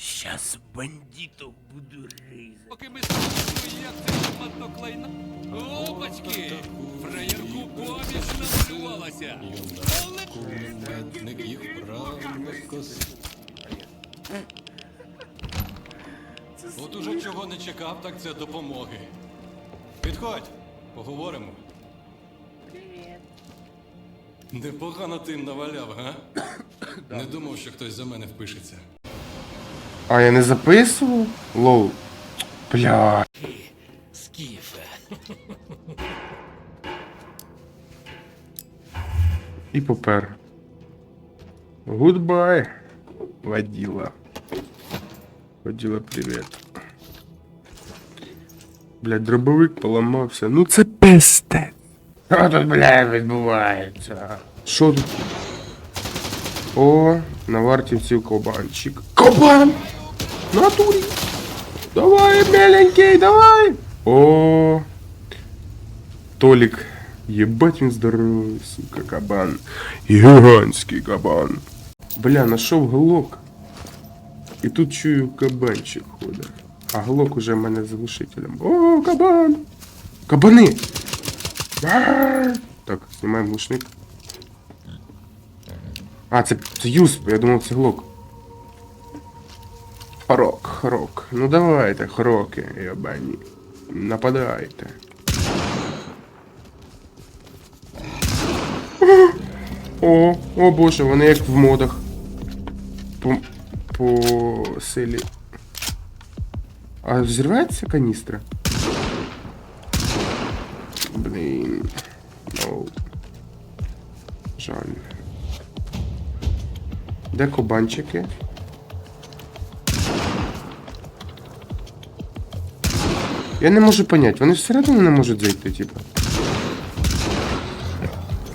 Щас бандитов буду різати. Поки ми слухаємо, як це шматно. Опачки! Фраєрку поміж намалювалася. Але їх правильно скосив. От уже чого не чекав, так це допомоги. Підходь, поговоримо. Непогано ти їм наваляв, га? Не думав, що хтось за мене впишеться. А я не записував? Лоу. Бля. Скіфе. І попер. Гудбай. Водила. Водила, привіт. Блядь, дробовик поламався. Ну це пестець. Що тут, блядь, відбувається? Що тут? О, на вартівців кабанчик. Кабан! Натурі! Давай, меленький, давай! О, Толік. Єбать він здоровий, сука, кабан. Гігантський кабан. Бля, нашов голок. І тут чую кабанчик ходить. А голок уже в мене з глушителем. О, кабан! Кабани! Ар! Так, знімаємо глушник. А, це, це юсп, я думав, це глок. Хорок, хорок. Ну давайте, хороки, ябані. Нападайте. О, о боже, вони як в модах. По, по силі. А взірветься каністра? Блін. Ну. Жаль. Де кабанчики? Я не можу понять, вони всередину не можуть зайти, типа.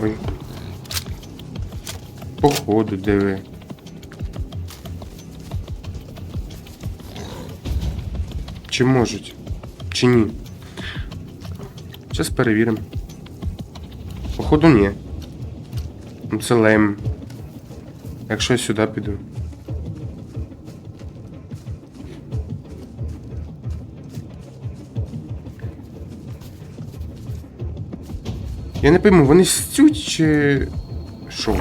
Ой. Походу, диви. Чи можуть? Чи ні? Зараз перевіримо. Походу, ні. Це лем. Якщо я сюди піду. Я не пойму, вони стють чи. Що?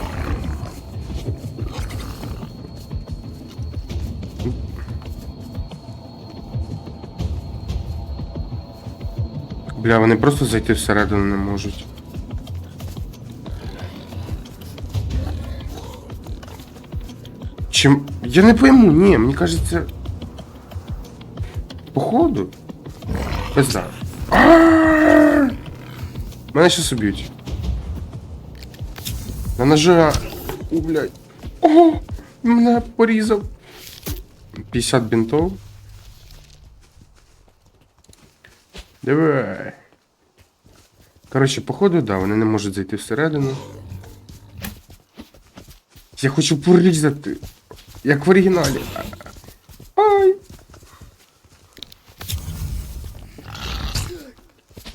Бля, вони просто зайти всередину не можуть. Чим. Я не пойму, ні, мені кажеться. Походу. Пизда. Мене щас уб'ють. На ножа. У, блядь. О! Мене порізав. 50 бінтов. Давай. Коротше, походу, да, вони не можуть зайти всередину. Я хочу порізати. Як в оригіналі.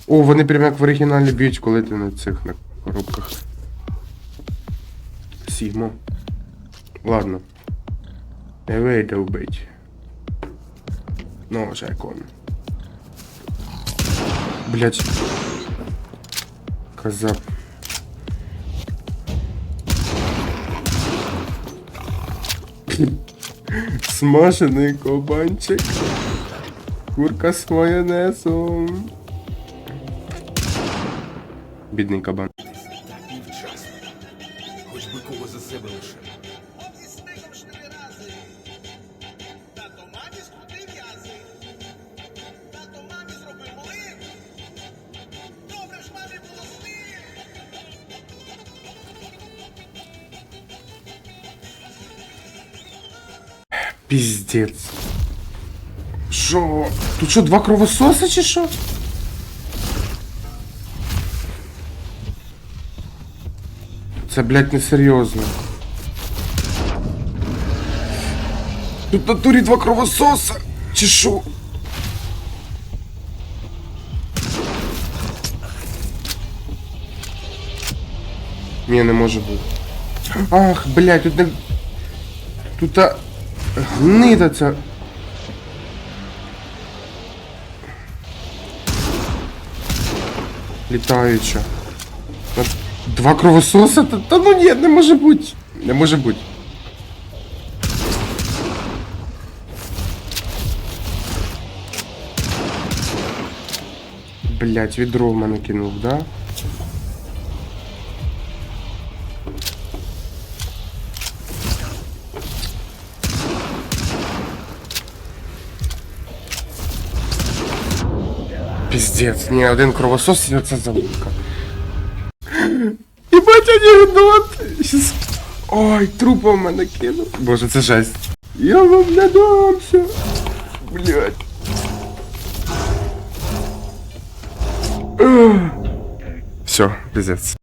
О, вони прямо як в оригіналі б'ють, коли ти на цих на коробках. Сігмо. Ладно. Не вийде вбить. Ну, Жайкон. Блять. Коза. Смажений кабанчик. Курка з майонезом. Бідний кабан. Хоч би кого за себе лише. Піздець. Що? Тут що, два кровососа чи що? Це, блядь, несерйозно. Тут в натурі два кровососа! Чи що? Ні, не може бути. Ах, блядь, тут не... Тут а... Гнида ця. Літаюча. Та Два кровососа? Та, та ну ні, не може бути. Не може бути. Блять, відро в мене кинув, да? Піздець, ні, один кровосос і оце залупка. Щас... Ой, трупа в мене кинув. Боже, це жесть. Я вам не дамся. Блять. Все, піздець.